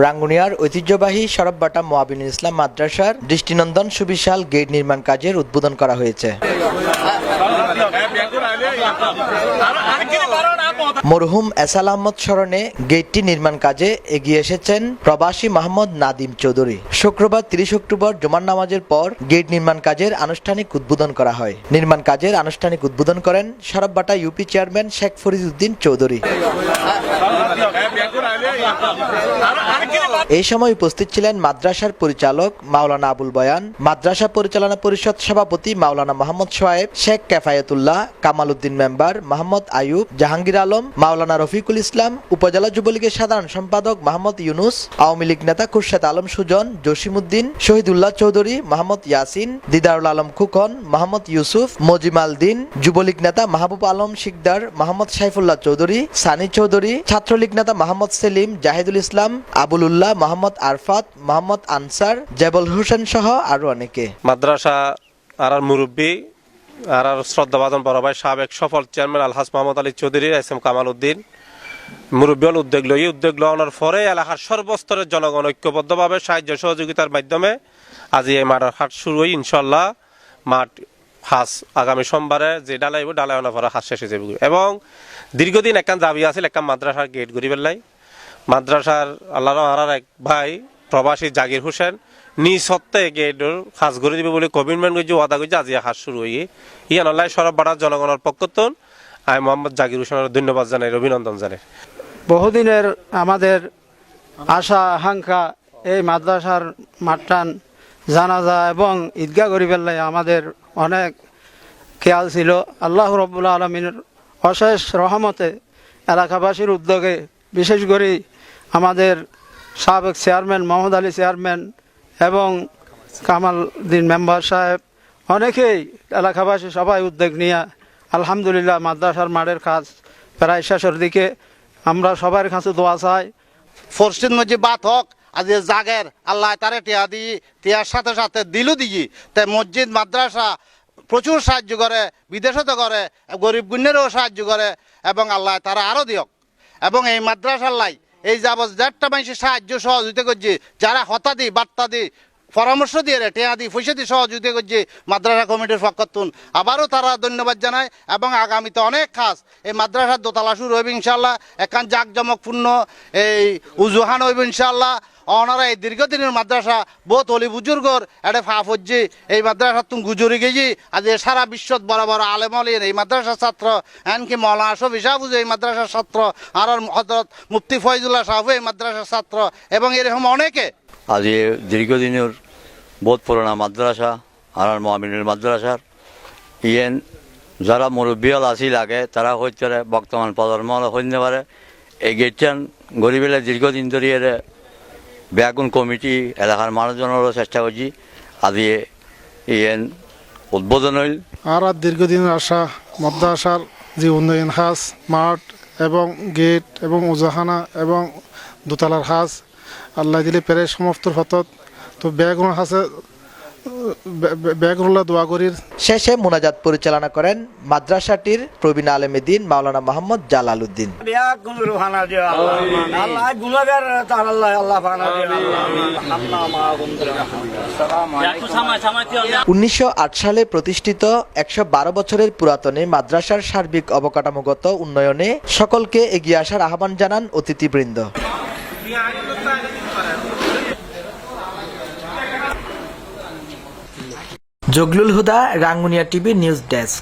রাঙ্গুনিয়ার ঐতিহ্যবাহী সরববাটা মোয়াবিনুল ইসলাম মাদ্রাসার দৃষ্টিনন্দন সুবিশাল গেট নির্মাণ কাজের উদ্বোধন করা হয়েছে। মরহুম এসাল আহমদ স্মরণে গেটটি নির্মাণ কাজে এগিয়ে এসেছেন প্রবাসী মোহাম্মদ নাদিম চৌধুরী। শুক্রবার তিরিশ অক্টোবর জুমার নামাজের পর গেট নির্মাণ কাজের আনুষ্ঠানিক উদ্বোধন করা হয়। নির্মাণ কাজের আনুষ্ঠানিক উদ্বোধন করেন সরববাটা ইউপি চেয়ারম্যান শেখ ফরিদউদ্দিন চৌধুরী। এই সময় উপস্থিত ছিলেন মাদ্রাসার পরিচালক মাওলানা আবুল বয়ান, মাদ্রাসা পরিচালনা পরিষদ সভাপতি মাওলানা মোহাম্মদ সোয়েব শেখ কেফায়েতুল্লাহ কামাল উদ্দিন মেম্বার মোহাম্মদ আয়ুব, জাহাঙ্গীর আলম, মাওলানা রফিকুল ইসলাম, উপজেলা যুবলীগের সাধারণ সম্পাদক মোহাম্মদ ইউনুস, আওয়ামী লীগ নেতা খুরশেদ আলম সুজন, জসিমউদ্দিন, শহীদুল্লাহ চৌধুরী মোহাম্মদ ইয়াসিন, দিদারুল আলম খুকন মোহাম্মদ ইউসুফ মজিমাল দিন, যুবলীগ নেতা মাহবুব আলম শিকদার মোহাম্মদ সাইফুল্লাহ চৌধুরী, সানি চৌধুরী, ছাত্রলীগ নেতা মোহাম্মদ সেলিম, জাহিদুল ইসলাম আবুল উল্লাহ মোহাম্মদ আরফাত মোহাম্মদ আনসার, জেবল হোসেন সহ আরও অনেকে। মাদ্রাসা আর মুরব্বী আর আর শ্রদ্ধাবাদন বড় ভাই, সাবেক সফল chairman Alhaj Mohammad Ali Chowdhury, S M Kamal Uddin. মুরব্বীল উদ্যোগ লই উদ্যোগ লওয়ানোর পরে এলাকার সর্বস্তরের জনগণ ঐক্যবদ্ধভাবে সাহায্য সহযোগিতার মাধ্যমে আজি এই মাঠের হাট শুরু হই ইনশাল্লাহ মাঠ হাঁস আগামী সোমবারে যে ডালাইব ডালাই অনার পরে হাঁস শেষ হয়ে এবং দীর্ঘদিন একখান দাবি আছিল একখান মাদ্রাসার গেট গড়ি পেলাই মাদ্রাসার আল্লাহ আরার এক ভাই, প্রবাসী জাগির হোসেন নি সত্ত্বে বলে আজি শুরু হয়ে মোহাম্মদ হোসেনের ধন্যবাদ জানাই বহুদিনের আমাদের আশা, আকাঙ্ক্ষা এই মাদ্রাসার মাঠটান জানাজা এবং ঈদগাহ গরিবেল্লাই আমাদের অনেক খেয়াল ছিল। আল্লাহ রব্বুল আলমিনের অশেষ রহমতে এলাকাবাসীর উদ্যোগে বিশেষ করে আমাদের সাবেক চেয়ারম্যান, মোহাম্মদ আলী চেয়ারম্যান এবং কামাল দিন মেম্বার সাহেব, অনেকেই এলাকাবাসী সবাই উদ্যোগ নিয়ে আলহামদুলিল্লাহ মাদ্রাসার মাঠের কাজ প্রায় শেষের দিকে। আমরা সবার কাছে দোয়া চাই। ফরসির মধ্যে বাত হোক, আজ জাগের, আল্লাহ তারে টিয়া দিই, টিয়ার সাথে সাথে দিলু দিই। তাই মসজিদ, মাদ্রাসা প্রচুর সাহায্য করে বিদেশতে করে, গরিব গুণেরও সাহায্য করে, এবং আল্লাহ তারা আরও দিয়ক। এবং এই মাদ্রাসার লাই এই যাবৎ যারটা মানুষের সাহায্য সহযোগিতা করছে, যারা হতা দি বার্তা দি, পরামর্শ দিয়ে রে, টেয়া দি, পয়সা দিয়ে সহযোগিতা করছে মাদ্রাসা কমিটির পক্ষতুন আবারও তারা ধন্যবাদ জানায় এবং আগামীতে অনেক খাস এই মাদ্রাসার দোতলা শুরু হইব ইনশাল্লাহ এখান জাঁকজমকপূর্ণ এই উজুহান হইব ইনশাল্লাহ ওনারা এই দীর্ঘদিনের মাদ্রাসা, বহুত অলি বুজুর্গর এটা ফাফ হচ্ছে এই মাদ্রাসা তুমি গুজরি গেছি আজ সারা বিশ্বত বড় বড় আলেম আলিন এই মাদ্রাসার ছাত্র এমনকি মৌলানা শফি সাহুজ এই মাদ্রাসার ছাত্র, আর হজরত মুফতি ফয়জুল্লাহ সাহু এই মাদ্রাসার ছাত্র, এবং এরকম অনেকে। আজ দীর্ঘদিনের বহুত পুরোনা মাদ্রাসা, আর মহামিনের মাদ্রাসার। ইয়েন যারা মুরব্বিয়াল আসিল আগে, তারা হইতে বর্তমান প্রজন্ম হইতে পারে, এই গেটটান গরিবেলে দীর্ঘদিন ধরে ব্যাগুন কমিটি এলাকার মানুষজনেরও চেষ্টা করছি। আজি ইয়েন উদ্বোধন হইল। আর আর দীর্ঘদিনের আশা মধ্য আশার যে উন্নয়ন হাস মাঠ এবং গেট এবং উজাহানা এবং দোতলার হাস আল্লাহ দিলে প্রায় সমস্ত হতত। তো ব্যাগুন হাসে শেষে মোনাজাত পরিচালনা করেন মাদ্রাসাটির প্রবীণ আলমেদিন মাওলানা মোহাম্মদ জালাল উদ্দিন উনিশশো সালে প্রতিষ্ঠিত একশো বারো বছরের পুরাতনে মাদ্রাসার সার্বিক অবকাঠামোগত উন্নয়নে সকলকে এগিয়ে আসার আহ্বান জানান অতিথিবৃন্দ। Zaglul Huda Rangunia TV news desk.